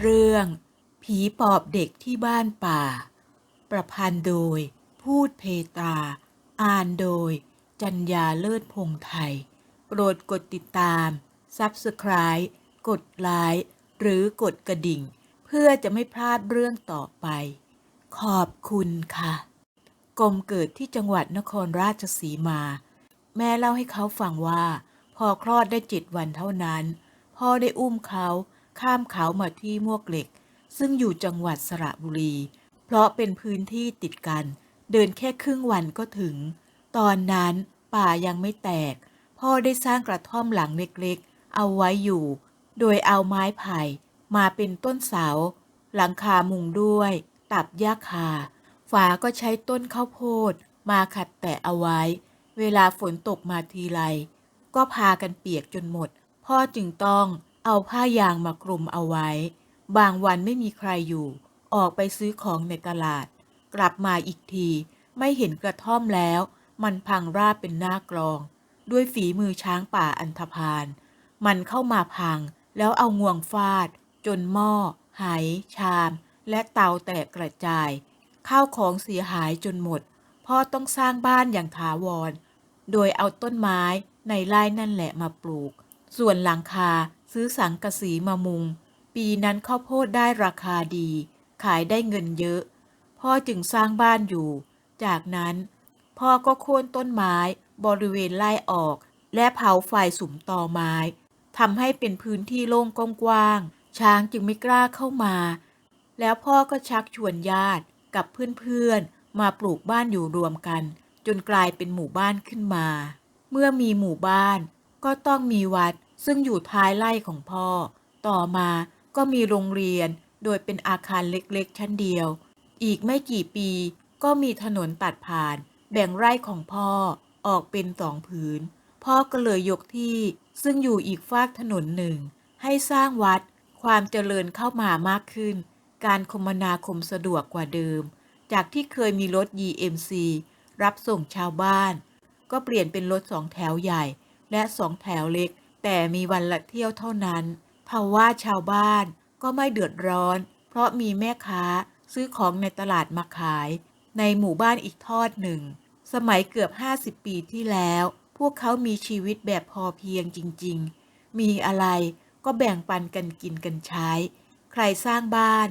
เรื่อง ผีปอบเด็กที่บ้านป่า ประพันธ์โดย พูดเพตรา อ่านโดย จัญญาเลิศพงไทย โปรดกดติดตาม Subscribe กดไลค์หรือกดกระดิ่ง เพื่อจะไม่พลาดเรื่องต่อไป ขอบคุณค่ะกรมเกิดที่จังหวัดนครราชสีมา แม่เล่าให้เขาฟังว่า พอคลอดได้เจ็ดวันเท่านั้น พ่อได้อุ้มเขา ข้ามเขามาที่มวกเหล็ก ซึ่งอยู่จังหวัดสระบุรี เพราะเป็นพื้นที่ติดกัน เดินแค่ครึ่งวันก็ถึง ตอนนั้นป่ายังไม่แตก พ่อได้สร้างกระท่อมหลังเล็กๆ เอาไว้อยู่ โดยเอาไม้ไผ่มาเป็นต้นเสา หลังคามุงด้วย ตับหญ้าคา ฝาก็ใช้ต้นข้าวโพด มาขัดแตะเอาไว้ เวลาฝนตกมาทีไรก็พากันเปียกจนหมด พ่อจึงต้อง เอาผ้ายางมากลุ่มเอาไว้ บางวันไม่มีใครอยู่ ออกไปซื้อของในตลาด กลับมาอีกที ไม่เห็นกระท่อมแล้ว มันพังราบเป็นหน้ากลอง ด้วยฝีมือช้างป่าอันธพาล มันเข้ามาพัง แล้วเอางวงฟาด จนหม้อ ไห ชาม และเตาแตกกระจาย ข้าวของเสียหายจนหมด พ่อต้องสร้างบ้านอย่างถาวร โดยเอาต้นไม้ในไร่นั่นแหละมาปลูก ส่วนหลังคา ซื้อสังกะสีมามุง ปีนั้นข้าวโพดได้ราคาดี ขายได้เงินเยอะ พ่อจึงสร้างบ้านอยู่ จากนั้นพ่อก็โค่นต้นไม้บริเวณไล่ออก และเผาไฟสุมตอไม้ทำให้เป็นพื้นที่โล่งกว้างช้างจึงไม่กล้าเข้ามา แล้วพ่อก็ชักชวนญาติกับเพื่อนๆ มาปลูกบ้านอยู่รวมกัน จนกลายเป็นหมู่บ้านขึ้นมา เมื่อมีหมู่บ้านก็ต้องมีวัด ซึ่งอยู่ท้ายไร่ของพ่อ ต่อมาก็มีโรงเรียน โดยเป็นอาคารเล็กๆ ชั้นเดียว อีกไม่กี่ปีก็มีถนนตัดผ่าน แบ่งไร่ของพ่อออกเป็นสองผืน พ่อก็เลยยกที่ซึ่งอยู่อีกฝากถนนหนึ่ง ให้สร้างวัด ความเจริญเข้ามามากขึ้น การคมนาคมสะดวกกว่าเดิม จากที่เคยมีรถ EMC รับส่งชาวบ้าน ก็เปลี่ยนเป็นรถสองแถวใหญ่และสองแถวเล็ก แต่มีวันละเที่ยวเท่านั้นทว่าชาวบ้านก็ไม่เดือดร้อน เพราะมีแม่ค้าซื้อของในตลาดมาขาย ในหมู่บ้านอีกทอดหนึ่ง สมัยเกือบ 50 ปีที่แล้ว พวกเขามีชีวิตแบบพอเพียงจริง ๆ มีอะไรก็แบ่งปันกันกินกันใช้ ใครสร้างบ้าน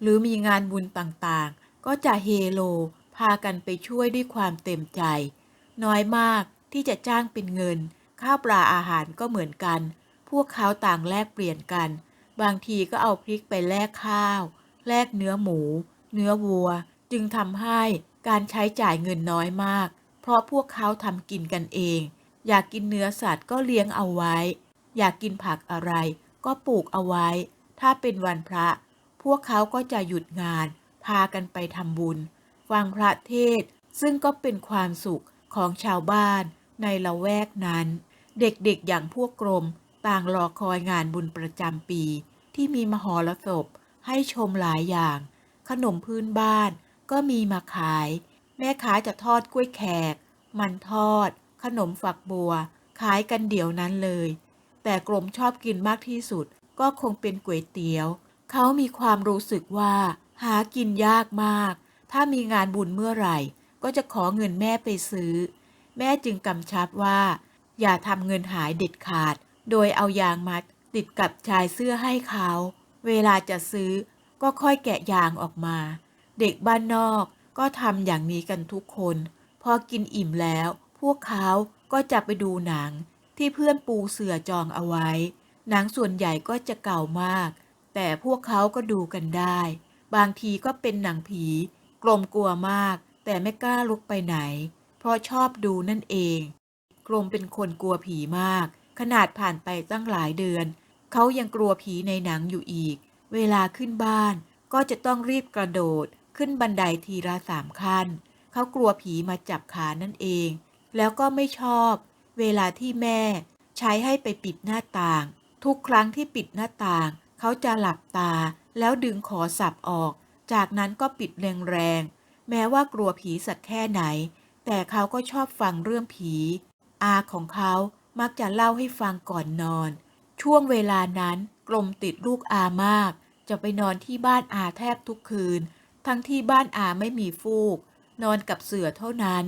หรือมีงานบุญต่างๆ ก็จะเฮโลพากันไปช่วยด้วยความเต็มใจ น้อยมากที่จะจ้างเป็นเงิน ข้าวปลาอาหารก็เหมือนกัน พวกเขาต่างแลกเปลี่ยนกัน บางทีก็เอาพริกไปแลกข้าว แลกเนื้อหมู เนื้อวัว จึงทำให้การใช้จ่ายเงินน้อยมาก เพราะพวกเขาทำกินกันเอง อยากกินเนื้อสัตว์ก็เลี้ยงเอาไว้ อยากกินผักอะไร ก็ปลูกเอาไว้ ถ้าเป็นวันพระ พวกเขาก็จะหยุดงาน พากันไปทำบุญ ฟังพระเทศ ซึ่งก็เป็นความสุขของชาวบ้านในละแวกนั้น เด็กๆอย่างพวกกรมต่างรอคอยงานบุญประจำปี ที่มีมหรสพให้ชมหลายอย่าง ขนมพื้นบ้านก็มีมาขาย แม่ค้าจะทอดกล้วยแขก มันทอด ขนมฝักบัว ขายกันเดี๋ยวนั้นเลย แต่กรมชอบกินมากที่สุดก็คงเป็นก๋วยเตี๋ยว เขามีความรู้สึกว่า หากินยากมาก ถ้ามีงานบุญเมื่อไหร่ ก็จะขอเงินแม่ไปซื้อ แม่จึงกำชับว่า อย่าทำเงินหายเด็ดขาด โดยเอายางมัดติดกับชายเสื้อให้เขา เวลาจะซื้อก็ค่อยแกะยางออกมา เด็กบ้านนอกก็ทำอย่างนี้กันทุกคน พอกินอิ่มแล้ว พวกเขาก็จะไปดูหนัง ที่เพื่อนปูเสือจองเอาไว้ หนังส่วนใหญ่ก็จะเก่ามาก แต่พวกเขาก็ดูกันได้ บางทีก็เป็นหนังผี กลมกลัวมาก แต่ไม่กล้าลุกไปไหน เพราะชอบดูนั่นเอง กรมเป็นคนกลัวผีมาก ขนาดผ่านไปตั้งหลายเดือน เขายังกลัวผีในหนังอยู่อีก เวลาขึ้นบ้าน ก็จะต้องรีบกระโดด ขึ้นบันไดทีละสามขั้น เขากลัวผีมาจับขานั่นเอง แล้วก็ไม่ชอบ เวลาที่แม่ ใช้ให้ไปปิดหน้าต่าง ทุกครั้งที่ปิดหน้าต่าง เขาจะหลับตา แล้วดึงขอสับออก จากนั้นก็ปิดแรงๆแม้ว่ากลัวผีสักแค่ไหน แต่เขาก็ชอบฟังเรื่องผี อาของเขามักจะเล่าให้ฟังก่อนนอน ช่วงเวลานั้นกลมติดลูกอามาก จะไปนอนที่บ้านอาแทบทุกคืน ทั้งที่บ้านอาไม่มีฟูก นอนกับเสือเท่านั้น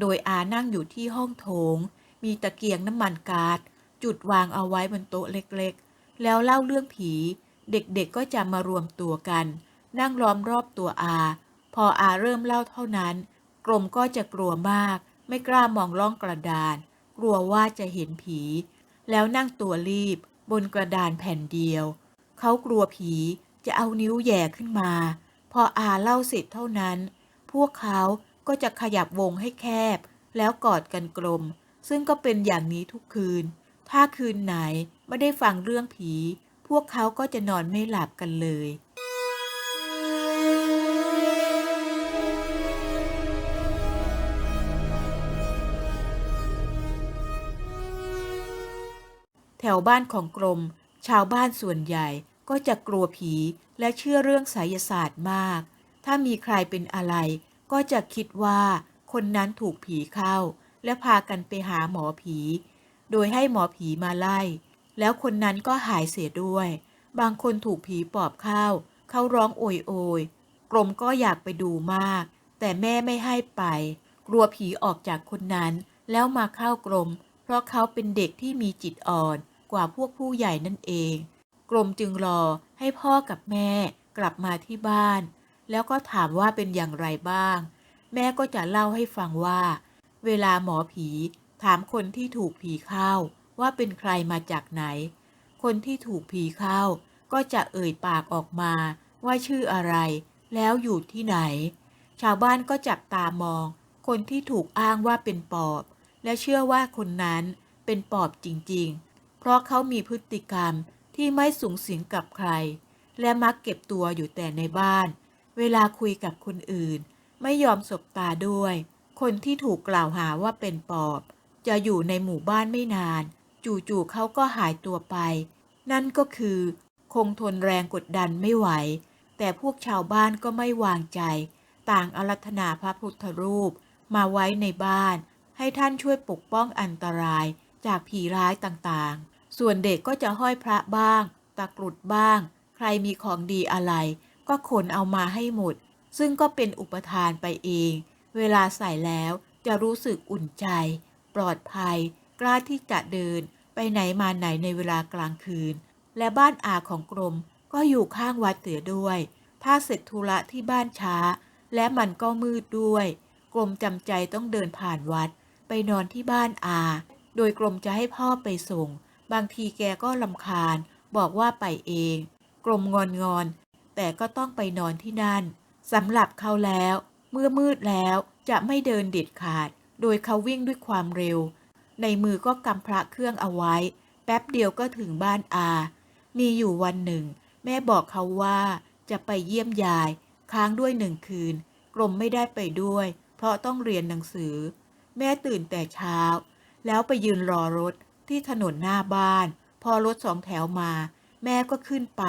โดยอานั่งอยู่ที่ห้องโถง มีตะเกียงน้ำมันกาดจุดวางเอาไว้บนโต๊ะเล็กๆ แล้วเล่าเรื่องผี เด็กๆก็จะมารวมตัวกัน นั่งล้อมรอบตัวอา พออาเริ่มเล่าเท่านั้นกรมก็จะกลัวมาก ไม่กล้ามองล่องกระดาน กลัวว่าจะเห็นผี แล้วนั่งตัวรีบบนกระดานแผ่นเดียว เขากลัวผีจะเอานิ้วแย่ขึ้นมา พออาเล่าเสร็จเท่านั้น พวกเขาก็จะขยับวงให้แคบ แล้วกอดกันกลม ซึ่งก็เป็นอย่างนี้ทุกคืน ถ้าคืนไหนไม่ได้ฟังเรื่องผี พวกเขาก็จะนอนไม่หลับกันเลย วบ้านของกรม ชาวบ้านส่วนใหญ่ก็จะกลัวผีและเชื่อเรื่องไสยศาสตร์มาก ถ้ามีใครเป็นอะไร ก็จะคิดว่าคนนั้นถูกผีเข้า และพากันไปหาหมอผี โดยให้หมอผีมาไล่ แล้วคนนั้นก็หายเสียด้วย บางคนถูกผีปอบเข้า เขาร้องโอยโอยกรมก็อยากไปดูมาก แต่แม่ไม่ให้ไป กลัวผีออกจากคนนั้น แล้วมาเข้ากรม เพราะเขาเป็นเด็กที่มีจิตอ่อน กว่าพวกผู้ใหญ่นั่นเอง กรมจึงรอให้พ่อกับแม่กลับมาที่บ้าน แล้วก็ถามว่าเป็นอย่างไรบ้าง แม่ก็จะเล่าให้ฟังว่า เวลาหมอผีถามคนที่ถูกผีเข้า ว่าเป็นใครมาจากไหน คนที่ถูกผีเข้า ก็จะเอ่ยปากออกมาว่าชื่ออะไร แล้วอยู่ที่ไหน ชาวบ้านก็จับตามอง คนที่ถูกอ้างว่าเป็นปอบ และเชื่อว่าคนนั้นเป็นปอบจริง ๆ เพราะเขามีพฤติกรรมที่ไม่สูงสิงกับใคร และมักเก็บตัวอยู่แต่ในบ้าน เวลาคุยกับคนอื่น ไม่ยอมสบตาด้วย คนที่ถูกกล่าวหาว่าเป็นปอบ จะอยู่ในหมู่บ้านไม่นาน จู่ๆเขาก็หายตัวไป นั่นก็คือ คงทนแรงกดดันไม่ไหว แต่พวกชาวบ้านก็ไม่วางใจ ต่างอารัธนาพระพุทธรูปมาไว้ในบ้าน ให้ท่านช่วยปกป้องอันตรายจากผีร้ายต่างๆ ส่วนเด็กก็จะห้อยพระบ้าง ตะกรุดบ้าง ใครมีของดีอะไร ก็ขนเอามาให้หมด ซึ่งก็เป็นอุปทานไปเอง เวลาใส่แล้วจะรู้สึกอุ่นใจ ปลอดภัย กล้าที่จะเดิน ไปไหนมาไหนในเวลากลางคืน และบ้านอาของกรมก็อยู่ข้างวัดเตือด้วย ถ้าเสร็จธุระที่บ้านช้า และมันก็มืดด้วย กรมจำใจต้องเดินผ่านวัด ไปนอนที่บ้านอา โดยกรมจะให้พ่อไปส่ง บางทีแกก็ลำคาญ บอกว่าไปเองกรมงอนงอน แต่ก็ต้องไปนอนที่นั่นสำหรับเขาแล้ว เมื่อมืดแล้วจะไม่เดินเด็ดขาด โดยเขาวิ่งด้วยความเร็ว ในมือก็กำพระเครื่องเอาไว้ แป๊บเดียวก็ถึงบ้านอา มีอยู่วันหนึ่ง แม่บอกเขาว่าจะไปเยี่ยมยาย ค้างด้วยหนึ่งคืนกรมไม่ได้ไปด้วย เพราะต้องเรียนหนังสือ แม่ตื่นแต่เช้า แล้วไปยืนรอรถ ที่ถนนหน้าบ้าน พอรถสองแถวมา แม่ก็ขึ้นไป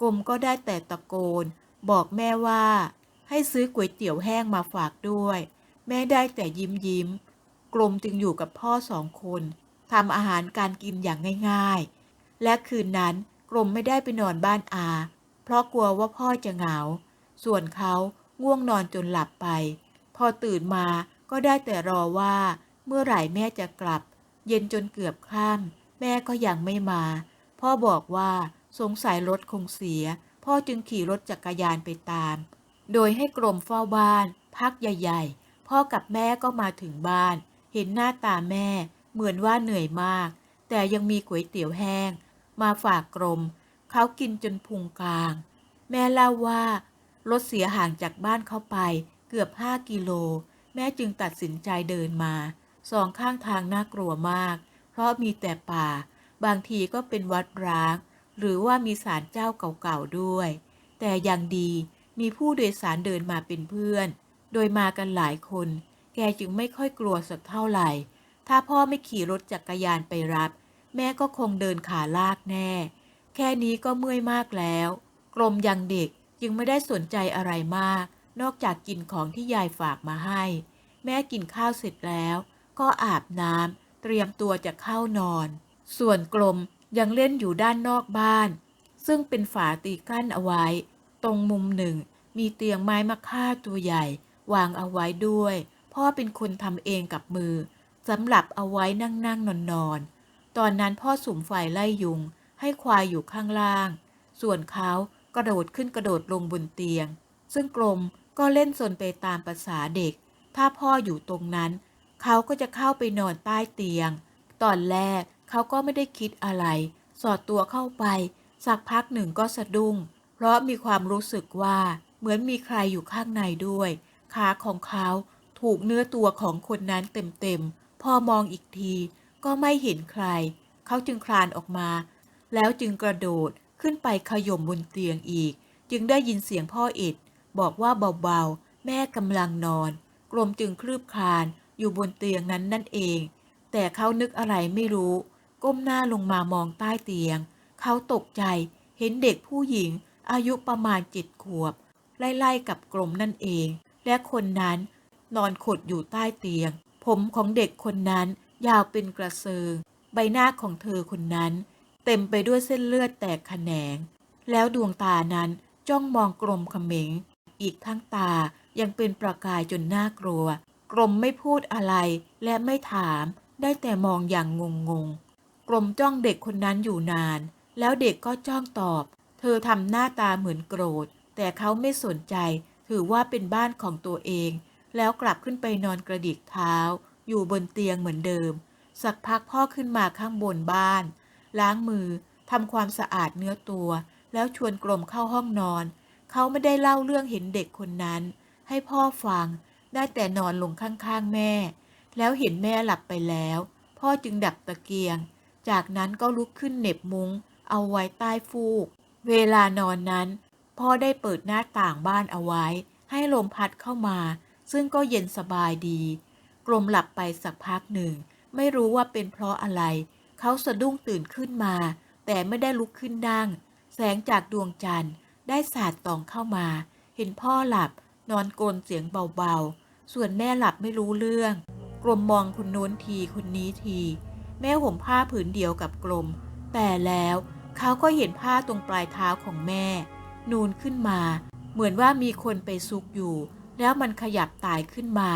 กรมก็ได้แต่ตะโกน บอกแม่ว่า ให้ซื้อก๋วยเตี๋ยวแห้งมาฝากด้วย แม่ได้แต่ยิ้มยิ้มกรมจึงอยู่กับพ่อสองคนทำอาหารการกินอย่างง่ายๆ และคืนนั้นกรมไม่ได้ไปนอนบ้านอา เพราะกลัวว่าพ่อจะเหงา ส่วนเขาง่วงนอนจนหลับไป พอตื่นมาก็ได้แต่รอว่าเมื่อไหร่แม่จะกลับ เย็นจนเกือบค่ำแม่ก็ยังไม่มา พ่อบอกว่าสงสัยรถคงเสีย พ่อจึงขี่รถจักรยานไปตาม โดยให้กรมเฝ้าบ้าน พักใหญ่ ๆ พ่อกับแม่ก็มาถึงบ้าน เห็นหน้าตาแม่ เหมือนว่าเหนื่อยมาก แต่ยังมีก๋วยเตี๋ยวแห้ง มาฝากกรม เขากินจนพุงกลาง แม่เล่าว่ารถเสียห่างจากบ้านเขาไปเกือบห้ากิโล แม่จึงตัดสินใจเดินมา สองข้างทางน่ากลัวมาก เพราะมีแต่ป่า บางทีก็เป็นวัดร้าง หรือว่ามีศาลเจ้าเก่าๆด้วย แต่ยังดีมีผู้โดยสารเดินมาเป็นเพื่อน โดยมากันหลายคน แกจึงไม่ค่อยกลัวสักเท่าไหร่ ถ้าพ่อไม่ขี่รถจักรยานไปรับ แม่ก็คงเดินขาลากแน่ แค่นี้ก็เมื่อยมากแล้วกรมยังเด็กจึงไม่ได้สนใจอะไรมาก นอกจากกินของที่ยายฝากมาให้ แม่กินข้าวเสร็จแล้ว ก็อาบน้ำเตรียมตัวจะเข้านอน ส่วนกลมยังเล่นอยู่ด้านนอกบ้าน ซึ่งเป็นฝาตีกั้นเอาไว้ ตรงมุมหนึ่ง มีเตียงไม้มะค่าตัวใหญ่ วางเอาไว้ด้วย พ่อเป็นคนทำเองกับมือสำหรับเอาไว้นั่งนั่งนอนนอนตอนนั้นพ่อสุมไฟไล่ยุง ให้ควายอยู่ข้างล่าง ส่วนเขากระโดดขึ้นกระโดดลงบนเตียง ซึ่งกลมก็เล่นสนไปตามภาษาเด็ก ถ้าพ่ออยู่ตรงนั้น เขาก็จะเข้าไปนอนใต้เตียง ตอนแรกเขาก็ไม่ได้คิดอะไร สอดตัวเข้าไป สักพักหนึ่งก็สะดุ้ง เพราะมีความรู้สึกว่าเหมือนมีใครอยู่ข้างในด้วย ขาของเขาถูกเนื้อตัวของคนนั้นเต็มๆ พอมองอีกทีก็ไม่เห็นใคร เขาจึงคลานออกมา แล้วจึงกระโดดขึ้นไปขย่มบนเตียงอีก จึงได้ยินเสียงพ่ออิดบอกว่าเบาๆ แม่กำลังนอน กลมจึงคลืบคลาน อยู่บนเตียงนั้นนั่นเอง แต่เขานึกอะไรไม่รู้ ก้มหน้าลงมามองใต้เตียง เขาตกใจเห็นเด็กผู้หญิงอายุประมาณเจ็ดขวบ ไล่ๆกับกลมนั่นเอง และคนนั้นนอนขดอยู่ใต้เตียง ผมของเด็กคนนั้นยาวเป็นกระเซิง ใบหน้าของเธอคนนั้น เต็มไปด้วยเส้นเลือดแตกแขนง แล้วดวงตานั้นจ้องมองกลมเขม็ง อีกทั้งตายังเป็นประกายจนน่ากลัว กรมไม่พูดอะไรและไม่ถาม ได้แต่มองอย่างงงงๆกรมจ้องเด็กคนนั้นอยู่นาน แล้วเด็กก็จ้องตอบ เธอทำหน้าตาเหมือนโกรธ แต่เขาไม่สนใจ ถือว่าเป็นบ้านของตัวเอง แล้วกลับขึ้นไปนอนกระดิกเท้า อยู่บนเตียงเหมือนเดิม สักพักพ่อขึ้นมาข้างบนบ้าน ล้างมือทำความสะอาดเนื้อตัว แล้วชวนกลมเข้าห้องนอน เขาไม่ได้เล่าเรื่องเห็นเด็กคนนั้น ให้พ่อฟัง ได้แต่นอนลงข้างๆแม่ แล้วเห็นแม่หลับไปแล้ว พ่อจึงดับตะเกียง จากนั้นก็ลุกขึ้นเหน็บมุง้ง เอาไว้ใต้ฟูก เวลานอนนั้น พ่อได้เปิดหน้าต่างบ้านเอาไว้ ให้ลมพัดเข้ามา ซึ่งก็เย็นสบายดี กลมหลับไปสักพักหนึ่ง ไม่รู้ว่าเป็นเพราะอะไร เขาสะดุ้งตื่นขึ้นมา แต่ไม่ได้ลุกขึ้นนั่ง แสงจากดวงจันทร์ได้สาดส่องเข้ามา เห็นพ่อหลับนอนกลนเสียงเบาๆ ส่วนแม่หลับไม่รู้เรื่องกลมมองคนโน้นทีคนนี้ที แม่ห่มผ้าผืนเดียวกับกลม แต่แล้วเขาก็เห็นผ้าตรงปลายเท้าของแม่ นูนขึ้นมา เหมือนว่ามีคนไปซุกอยู่ แล้วมันขยับตายขึ้นมา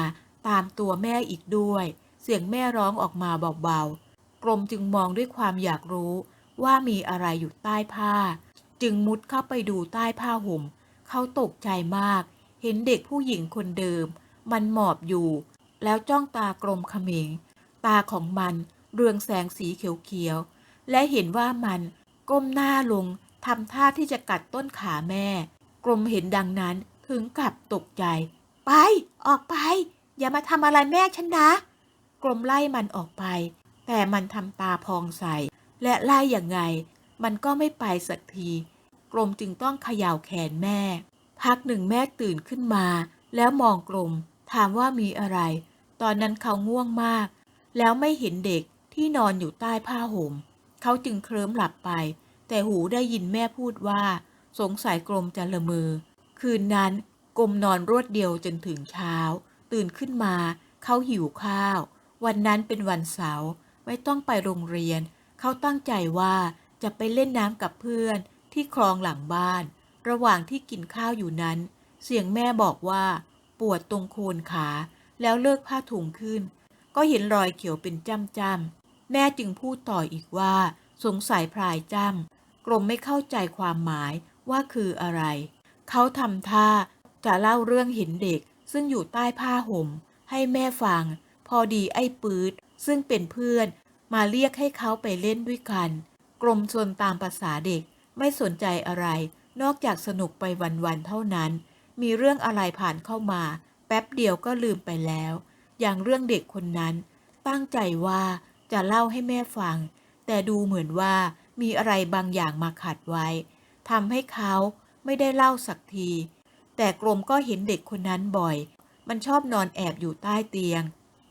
ตามตัวแม่อีกด้วย เสียงแม่ร้องออกมาเบาๆ กลมจึงมองด้วยความอยากรู้ว่ามีอะไรอยู่ใต้ผ้า จึงมุดเข้าไปดูใต้ผ้าห่ม เขาตกใจมาก เห็นเด็กผู้หญิงคนเดิม มันหมอบอยู่ แล้วจ้องตากลมเขมง ตาของมันเรืองแสงสีเขียวๆ และเห็นว่ามันก้มหน้าลงทำท่าที่จะกัดต้นขาแม่ กลมเห็นดังนั้นถึงกับตกใจ ไป ออกไป อย่ามาทำอะไรแม่ฉันนะ กลมไล่มันออกไป แต่มันทำตาพองใส และไล่อย่างไง มันก็ไม่ไปสักที กลมจึงต้องเขย่าแขนแม่ พักหนึ่งแม่ตื่นขึ้นมา แล้วมองกลม ถามว่ามีอะไร ตอนนั้นเขาง่วงมาก แล้วไม่เห็นเด็กที่นอนอยู่ใต้ผ้าห่ม เขาจึงเคลิ้มหลับไป แต่หูได้ยินแม่พูดว่า สงสัยกลมจะละเมอคืนนั้นกลมนอนรวดเดียวจนถึงเช้า ตื่นขึ้นมา เขาหิวข้าว วันนั้นเป็นวันเสาร์ไม่ต้องไปโรงเรียน เขาตั้งใจว่าจะไปเล่นน้ำกับเพื่อนที่คลองหลังบ้าน ระหว่างที่กินข้าวอยู่นั้น เสียงแม่บอกว่า ปวดตรงโคนขา แล้วเลิกผ้าถุงขึ้น ก็เห็นรอยเขียวเป็นจ้ำจ้ำๆแม่จึงพูดต่ออีกว่า สงสัยพรายจ้ำกลมไม่เข้าใจความหมายว่าคืออะไร เขาทำท่าจะเล่าเรื่องเห็นเด็กซึ่งอยู่ใต้ผ้าห่ม ให้แม่ฟัง พอดีไอ้ปืดซึ่งเป็นเพื่อนมาเรียกให้เขาไปเล่นด้วยกัน กลมชนตามภาษาเด็กไม่สนใจอะไร นอกจากสนุกไปวันๆเท่านั้น มีเรื่องอะไรผ่านเข้ามา แป๊บเดียวก็ลืมไปแล้ว อย่างเรื่องเด็กคนนั้น ตั้งใจว่าจะเล่าให้แม่ฟัง แต่ดูเหมือนว่ามีอะไรบางอย่างมาขัดไว้ทำให้เขาไม่ได้เล่าสักที แต่กลมก็เห็นเด็กคนนั้นบ่อย มันชอบนอนแอบอยู่ใต้เตียง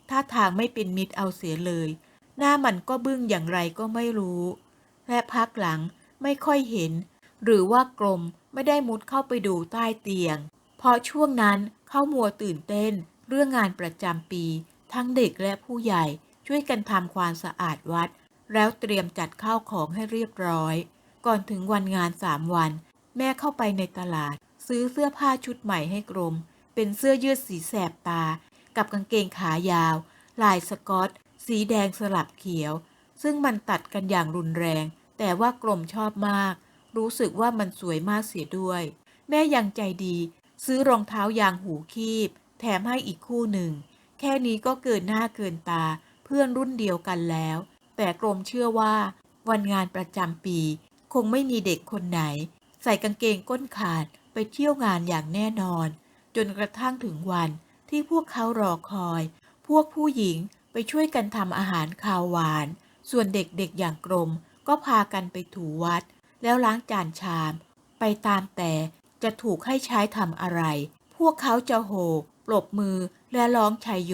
ท่าทางไม่เป็นมิตรเอาเสียเลย หน้ามันก็บึ้งอย่างไรก็ไม่รู้ และพักหลังไม่ค่อยเห็น หรือว่ากลมไม่ได้มุดเข้าไปดูใต้เตียง ราะช่วงนั้นเข้ามัวตื่นเต้น เรื่องงานประจำปี ทั้งเด็กและผู้ใหญ่ช่วยกันทำความสะอาดวัด แล้วเตรียมจัดข้าวของให้เรียบร้อย ก่อนถึงวันงานสามวัน แม่เข้าไปในตลาด ซื้อเสื้อผ้าชุดใหม่ให้กรม เป็นเสื้อยืดสีแสบตา กับกางเกงขายาว ลายสกอต สีแดงสลับเขียว ซึ่งมันตัดกันอย่างรุนแรง แต่ว่ากรมชอบมาก รู้สึกว่ามันสวยมากเสียด้วย แม่ยังใจดี ซื้อรองเท้ายางหูคีบ แถมให้อีกคู่หนึ่ง แค่นี้ก็เกินหน้าเกินตา เพื่อนรุ่นเดียวกันแล้ว แต่กรมเชื่อว่า วันงานประจำปี คงไม่มีเด็กคนไหน ใส่กางเกงก้นขาดไปเที่ยวงานอย่างแน่นอน จนกระทั่งถึงวันที่พวกเขารอคอย พวกผู้หญิงไปช่วยกันทำอาหารคาวหวาน ส่วนเด็กๆอย่างกรมก็พากันไปถูวัด แล้วล้างจานชาม ไปตามแต่ จะถูกให้ใช้ทำอะไร พวกเขาจะโห่ปรบมือและร้องชัยโย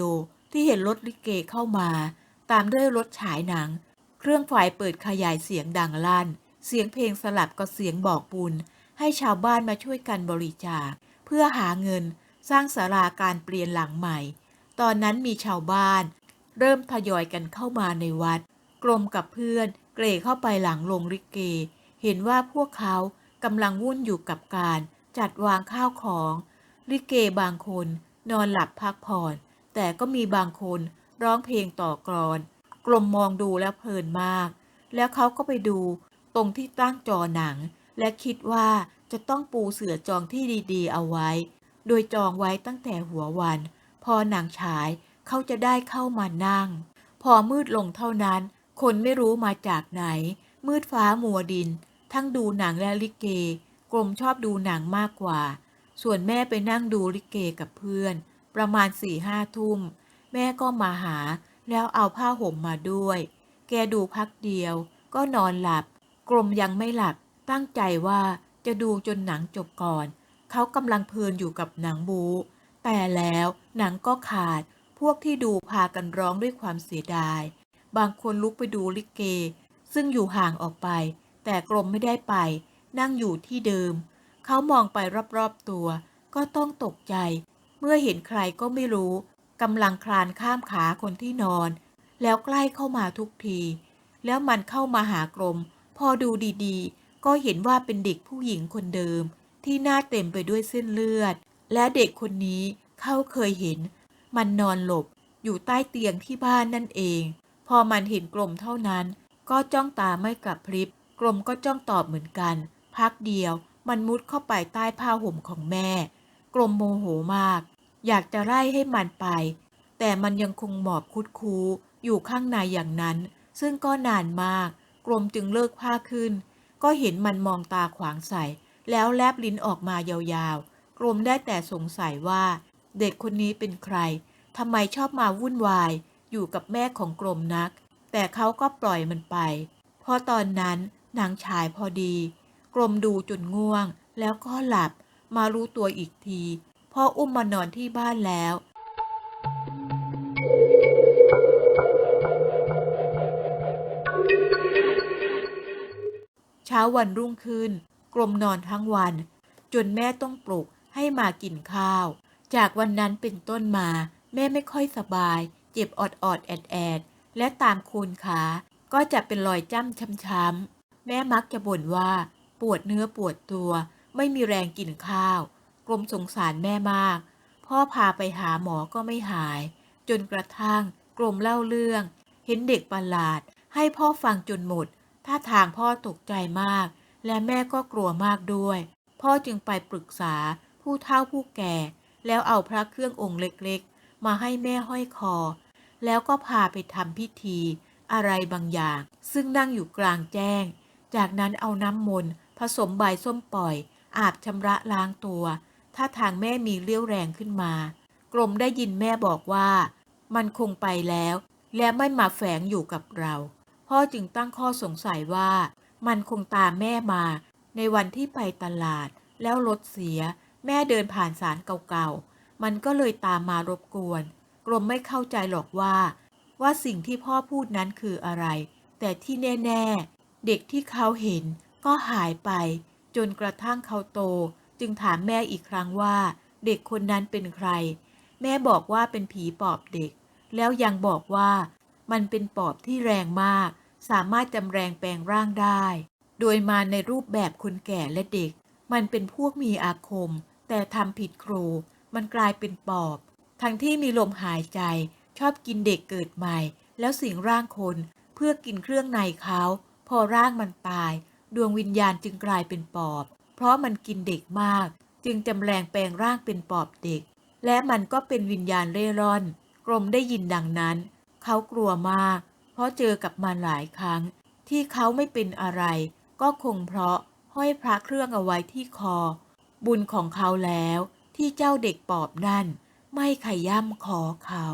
ที่เห็นรถลิเกเข้ามา ตามด้วยรถฉายหนัง เครื่องไฟเปิดขยายเสียงดังลั่น เสียงเพลงสลับกับเสียงบอกบุญ ให้ชาวบ้านมาช่วยกันบริจาค เพื่อหาเงินสร้างศาลาการเปลี่ยนหลังใหม่ ตอนนั้นมีชาวบ้าน เริ่มทยอยกันเข้ามาในวัดกรมกับเพื่อน เกรเข้าไปหลังโรงลิเก เห็นว่าพวกเขา กำลังวุ่นอยู่กับการจัดวางข้าวของ ลิเกบางคนนอนหลับพักผ่อน แต่ก็มีบางคนร้องเพลงต่อกรอน กลมมองดูแล้วเพลินมาก แล้วเขาก็ไปดูตรงที่ตั้งจอหนัง และคิดว่าจะต้องปูเสือจองที่ดีๆ เอาไว้ โดยจองไว้ตั้งแต่หัววัน พอหนังฉายเขาจะได้เข้ามานั่ง พอมืดลงเท่านั้น คนไม่รู้มาจากไหน มืดฟ้ามัวดิน ทั้งดูหนังและลิเก กลมชอบดูหนังมากกว่า ส่วนแม่ไปนั่งดูลิเกกับเพื่อน ประมาณสี่ห้าทุ่ม แม่ก็มาหา แล้วเอาผ้าห่มมาด้วย แกดูพักเดียว ก็นอนหลับ กลมยังไม่หลับ ตั้งใจว่าจะดูจนหนังจบก่อน เขากำลังเพลินอยู่กับหนังบู แต่แล้วหนังก็ขาด พวกที่ดูพากันร้องด้วยความเสียดาย บางคนลุกไปดูลิเก ซึ่งอยู่ห่างออกไป แต่กรมไม่ได้ไป นั่งอยู่ที่เดิม เขามองไปรอบๆตัว ก็ต้องตกใจ เมื่อเห็นใครก็ไม่รู้กำลังคลานข้ามขาคนที่นอน แล้วใกล้เข้ามาทุกที แล้วมันเข้ามาหากรม พอดูดีๆ ก็เห็นว่าเป็นเด็กผู้หญิงคนเดิม ที่หน้าเต็มไปด้วยเส้นเลือด และเด็กคนนี้เขาเคยเห็น มันนอนหลบอยู่ใต้เตียงที่บ้านนั่นเอง พอมันเห็นกลมเท่านั้น ก็จ้องตาไม่กลับพริบ กลมก็จ้องตอบเหมือนกันพักเดียวมันมุดเข้าไปใต้ผ้าห่มของแม่กลมโมโหมาก อยากจะไล่ให้มันไป แต่มันยังคงหมอบคุดคูอยู่ข้างในอย่างนั้น ซึ่งก็นานมากกลมจึงเลิกผ้าขึ้น ก็เห็นมันมองตาขวางใส่ แล้วแลบลิ้นออกมายาวๆกลมได้แต่สงสัยว่า เด็กคนนี้เป็นใครทำไมชอบมาวุ่นวาย อยู่กับแม่ของกลมนัก แต่เขาก็ปล่อยมันไปเพราะตอนนั้น นังฉายพอดี กลมดูจนง่วง แล้วก็หลับ มารู้ตัวอีกทีพ่ออุ้มมานอนที่บ้านแล้ว เช้าวันรุ่งขึ้น กลมนอนทั้งวัน จนแม่ต้องปลุกให้มากินข้าว จากวันนั้นเป็นต้นมา แม่ไม่ค่อยสบาย เจ็บออดออดแอดแอดและตามโคนขา ก็จะเป็นรอยจ้ำช้ำๆ แม่มักจะบ่นว่า ปวดเนื้อปวดตัว ไม่มีแรงกินข้าว กลมสงสารแม่มาก พ่อพาไปหาหมอก็ไม่หาย จนกระทั่ง กลมเล่าเรื่อง เห็นเด็กประหลาด ให้พ่อฟังจนหมด ท่าทางพ่อตกใจมาก และแม่ก็กลัวมากด้วย พ่อจึงไปปรึกษาผู้เฒ่าผู้แก่ แล้วเอาพระเครื่ององค์เล็กๆ มาให้แม่ห้อยคอ แล้วก็พาไปทำพิธีอะไรบางอย่าง ซึ่งนั่งอยู่กลางแจ้ง จากนั้นเอาน้ำมนต์ผสมใบส้มปล่อย อาบชำระล้างตัว ถ้าทางแม่มีเลี้ยวแรงขึ้นมากรมได้ยินแม่บอกว่า มันคงไปแล้ว และไม่มาแฝงอยู่กับเรา พ่อจึงตั้งข้อสงสัยว่า มันคงตามแม่มา ในวันที่ไปตลาด แล้วรถเสีย แม่เดินผ่านสารเก่าๆ มันก็เลยตามมารบกวนกรมไม่เข้าใจหรอกว่า ว่าสิ่งที่พ่อพูดนั้นคืออะไร แต่ที่แน่ๆ เด็กที่เขาเห็นก็หายไป จนกระทั่งเขาโต จึงถามแม่อีกครั้งว่า เด็กคนนั้นเป็นใคร แม่บอกว่าเป็นผีปอบเด็ก แล้วยังบอกว่ามันเป็นปอบที่แรงมาก สามารถจำแรงแปลงร่างได้ โดยมาในรูปแบบคนแก่และเด็ก มันเป็นพวกมีอาคม แต่ทำผิดครู มันกลายเป็นปอบ ทั้งที่มีลมหายใจ ชอบกินเด็กเกิดใหม่ แล้วสิงร่างคน เพื่อกินเครื่องในเขา อร่างมันตาย ดวงวิญญาณจึงกลายเป็นปอบ เพราะมันกินเด็กมาก จึงจำแรงแปลงร่างเป็นปอบเด็ก และมันก็เป็นวิญญาณเร่ร่อน กรมได้ยินดังนั้น เขากลัวมาก เพราะเจอกับมันหลายครั้ง ที่เขาไม่เป็นอะไร ก็คงเพราะห้อยพระเครื่องเอาไว้ที่คอ บุญของเขาแล้วที่เจ้าเด็กปอบนั่น ไม่ขย่ำคอเขา